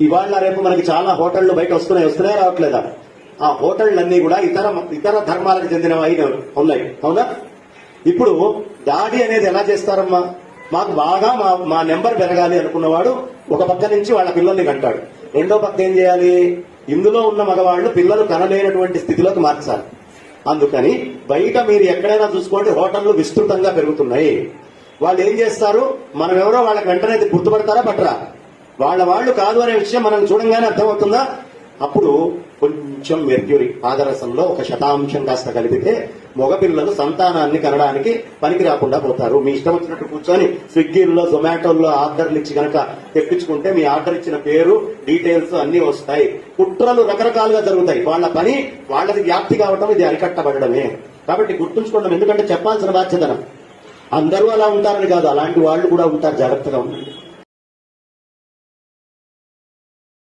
ఇవాళ రేపు మనకి చాలా హోటళ్ళు బయట వస్తున్నాయి వస్తున్నాయి రావట్లేదా? ఆ హోటళ్ళన్నీ కూడా ఇతర ఇతర ధర్మాలకు చెందినవి అయిన ఉన్నాయి. అవునా? ఇప్పుడు దాడి అనేది ఎలా చేస్తారమ్మా? మాకు బాగా మా మా నెంబర్ పెరగాలి అనుకున్నవాడు ఒక పక్క నుంచి వాళ్ళ పిల్లల్ని కంటాడు. రెండో పక్క ఏం చేయాలి? ఇందులో ఉన్న మగవాళ్ళు పిల్లలు కనలేనటువంటి స్థితిలోకి మార్చాలి. అందుకని బయట మీరు ఎక్కడైనా చూసుకోండి హోటళ్ళు విస్తృతంగా పెరుగుతున్నాయి. వాళ్ళు ఏం చేస్తారు? మనం ఎవరో వాళ్ళకి వెంటనే గుర్తుపడతారా? పట్టరా? వాళ్ళ వాళ్ళు కాదు అనే విషయం మనం చూడంగానే అర్థమవుతుందా? అప్పుడు కొంచెం మెర్క్యూరి పాదరసంలో ఒక శతాంశం కాస్త కలిపితే మగపిల్లలు సంతానాన్ని కనడానికి పనికి రాకుండా పోతారు. మీ ఇష్టం వచ్చినట్టు కూర్చొని స్విగ్గీల్లో జొమాటోల్లో ఆర్డర్లు ఇచ్చి కనుక తెప్పించుకుంటే మీ ఆర్డర్ ఇచ్చిన పేరు డీటెయిల్స్ అన్ని వస్తాయి. కుట్రలు రకరకాలుగా జరుగుతాయి. వాళ్ళ పని వాళ్ళది వ్యాప్తి కావడం ఇది అరికట్టబడమే కాబట్టి గుర్తుంచుకోవడం ఎందుకంటే చెప్పాల్సిన బాధ్యతనం. అందరూ అలా ఉంటారని కాదు అలాంటి వాళ్ళు కూడా ఉంటారు. జాగ్రత్తగా ఉండండి.